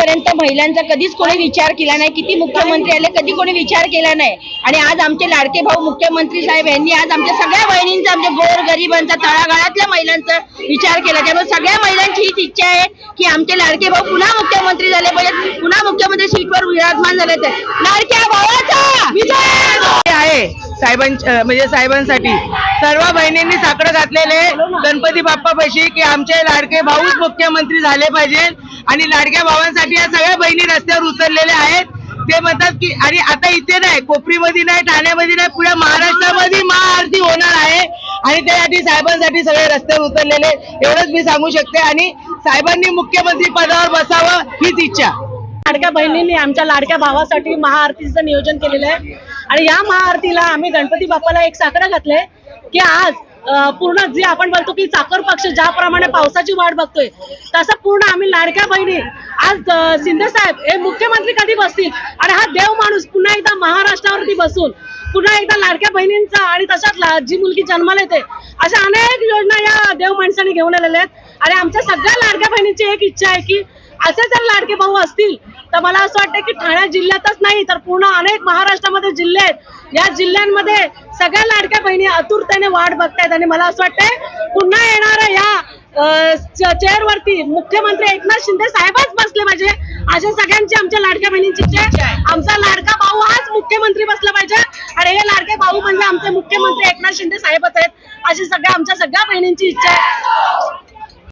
आजपर्यंत महिलांचा कधीच कोणी विचार केला नाही किती मुख्यमंत्री आले कधी कोणी विचार केला नाही. आणि आज आमचे लाडके भाऊ मुख्यमंत्री साहेब यांनी आज आमच्या सगळ्या बहिणींचा आमच्या गोर गरिबांचा तळागाळातल्या महिलांचा विचार केला. त्यामुळे सगळ्या महिलांची हीच इच्छा आहे की आमचे लाडके भाऊ पुन्हा मुख्यमंत्री झाले पाहिजेत. पुन्हा मुख्यमंत्री सीटवर विराजमान झाले तर लाडक्या भावाचा! विजय! साहेबांच्या म्हणजे साहेबांसाठी. सर्व बहिणींनी साकडं घातलेले गणपती बाप्पा पैशी की आमचे लाडके भाऊच मुख्यमंत्री झाले पाहिजेत आणि लाडक्या भावांसाठी या सगळ्या बहिणी रस्त्यावर उतरलेल्या आहेत. ते म्हणतात की आणि आता इथे नाही कोपरीमध्ये नाही ठाण्यामध्ये नाही पुढे महाराष्ट्रामध्ये महाआरती होणार आहे. आणि त्यासाठी साहेबांसाठी सगळे रस्त्यावर उतरलेले एवढंच मी सांगू शकते. आणि साहेबांनी मुख्यमंत्री पदावर बसावं हीच इच्छा. लाडक्या बहिणींनी आमच्या लाडक्या भावासाठी महाआरतीचं नियोजन केलेलं आहे. आणि या महाआरतीला आम्ही गणपती बाप्पाला एक साकडं घातलंय की आज पूर्ण जे आपण बोलतो की चाकर पक्ष ज्याप्रमाणे पावसाची वाट बघतोय तसं पूर्ण आम्ही लाडक्या बहिणी आज शिंदे साहेब हे मुख्यमंत्री कधी बसतील? आणि हा देव माणूस पुन्हा एकदा महाराष्ट्रावरती बसून पुन्हा एकदा लाडक्या बहिणींचा आणि तशाच जी मुलगी जन्माला येते अशा अनेक योजना या देव माणसाने घेऊन आलेल्या आहेत. आणि आमच्या सगळ्या लाडक्या बहिणींची एक इच्छा आहे की असे जर लाडके भाऊ असतील तर मला असं वाटतं की ठाणे जिल्ह्यातच नाही तर पूर्ण अनेक महाराष्ट्रामध्ये जिल्हे आहेत. या जिल्ह्यांमध्ये सगळ्या लाडक्या बहिणी आतुरतेने वाट बघतायत आणि मला असं वाटतंय पुन्हा येणाऱ्या या चेअरवरती मुख्यमंत्री एकनाथ शिंदे साहेबच बसले पाहिजे. अशा सगळ्यांची आमच्या लाडक्या बहिणींची इच्छा आहे आमचा लाडका भाऊ हाच मुख्यमंत्री बसला पाहिजे. आणि हे लाडके भाऊ म्हणजे आमचे मुख्यमंत्री एकनाथ शिंदे साहेबच आहेत. अशी सगळ्या आमच्या सगळ्या बहिणींची इच्छा आहे.